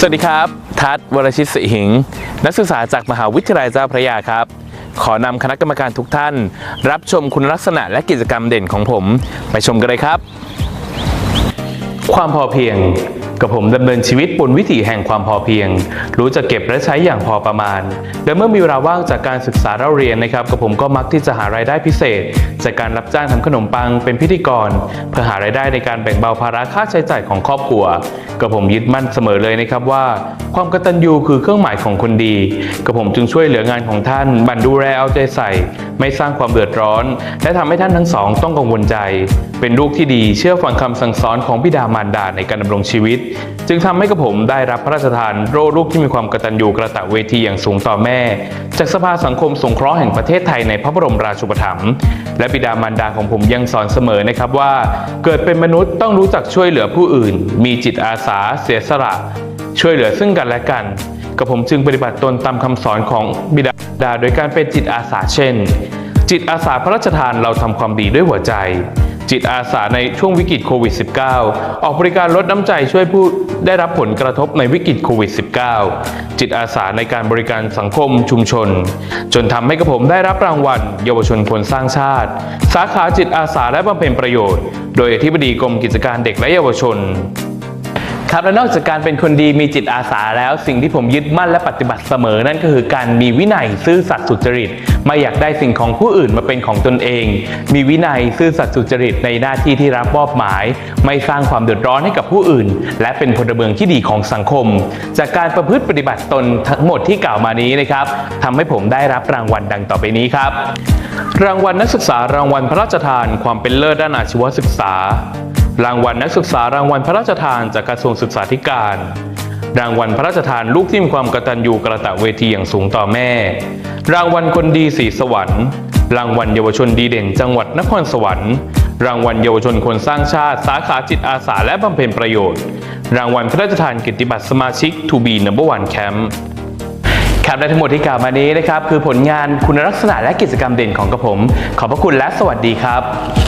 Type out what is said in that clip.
สวัสดีครับ ทัศวรชิตสิหิง นักศึกษาจากมหาวิทยาลัยเจ้าพระยาครับ ขอนำคณะกรรมการทุกท่าน รับชมคุณลักษณะและกิจกรรมเด่นของผม ไปชมกันเลยครับ ความพอเพียง กับผมดำเนินชีวิตบนวิถีแห่งความพอเพียง รู้จะเก็บและใช้อย่างพอประมาณ และเมื่อมีเวลาว่างจากการศึกษาเล่าเรียนนะครับกับผมก็มักที่จะหารายได้พิเศษ จากการรับจ้างทำขนมปังเป็นพิธีกร เพื่อหารายได้ในการแบ่งเบาภาระค่าใช้จ่ายของครอบครัวกับผมยึดมั่นเสมอเลยนะครับว่า ความกตัญญูคือเครื่องหมายของคนดีกับผมจึงช่วยเหลืองานของท่านบันดูแลเอาใจใส่ ไม่สร้างความเดือดร้อน และทำให้ท่านทั้งสองต้องกังวลใจเป็นลูกที่ดีเชื่อฟังคำสั่งสอนของบิดามารดาในการดำรงชีวิต จึงทำให้กับผมได้รับพระราชทานโล่ลูกที่มีความกตัญญูกระตะเวทีอย่างสูงต่อแม่ จากสภาสังคมสงเคราะห์แห่งประเทศไทยในพระบรมราชูปถัมภ์และบิดามารดาของผมยังสอนเสมอนะครับว่า เกิดเป็นมนุษย์ต้องรู้จักช่วยเหลือผู้อื่น มีจิตอาสา เสียสละ ช่วยเหลือซึ่งกันและกันกับผมจึงปฏิบัติตนตามคำสอนของบิดาโดยการเป็นจิตอาสาเช่น จิตอาสาพระราชทานเราทำความดีด้วยหัวใจ จิตอาสาในช่วงวิกฤตโควิด -19 ออกบริการลดน้ำใจช่วยผู้ได้รับผลกระทบในวิกฤตโควิด -19 จิตอาสาในการบริการสังคมชุมชน จนทำให้กระผมได้รับรางวัล เยาวชนคนสร้างชาติ สาขาจิตอาสาและบำเพ็ญประโยชน์ โดยอธิบดีกรมกิจการเด็กและเยาวชน ครับและนอกจากการเป็นคนดีมีจิตอาสาแล้วสิ่งที่ผมยึดมั่นและปฏิบัติเสมอนั่นก็คือการมีวินัยซื่อสัตย์สุจริตไม่อยากได้สิ่งของผู้อื่นมาเป็นของตนเอง มีวินัยซื่อสัตย์สุจริตในหน้าที่ที่รับมอบหมาย ไม่สร้างความเดือดร้อนให้กับผู้อื่น และเป็นพลเมืองที่ดีของสังคม จากการประพฤติปฏิบัติตนทั้งหมดที่กล่าวมานี้นะครับทำให้ผมได้รับรางวัลดังต่อไปนี้ครับ รางวัลนักศึกษารางวัลพระราชทาน ความเป็นเลิศด้านอาชีวศึกษา รางวัลนักศึกษารางวัลพระราชทานจากกระทรวงศึกษาธิการ รางวัลพระราชทานลูกที่มีความกตัญญูกระตะเวทีอย่างสูงต่อแม่ รางวัลคนดีสีสวรรค์รางวัลเยาวชนดีเด่นจังหวัดนครสวรรค์รางวัลเยาวชนคนสร้างชาติ สาขาจิตอาสาและบำเพ็ญประโยชน์ รางวัลพระราชทานกิตติบัตรสมาชิก To be number one camp ครับและทั้งหมดที่กล่าวมานี้นะครับ คือผลงานคุณลักษณะและกิจกรรมเด่นของกระผม ขอบพระคุณและสวัสดีครับ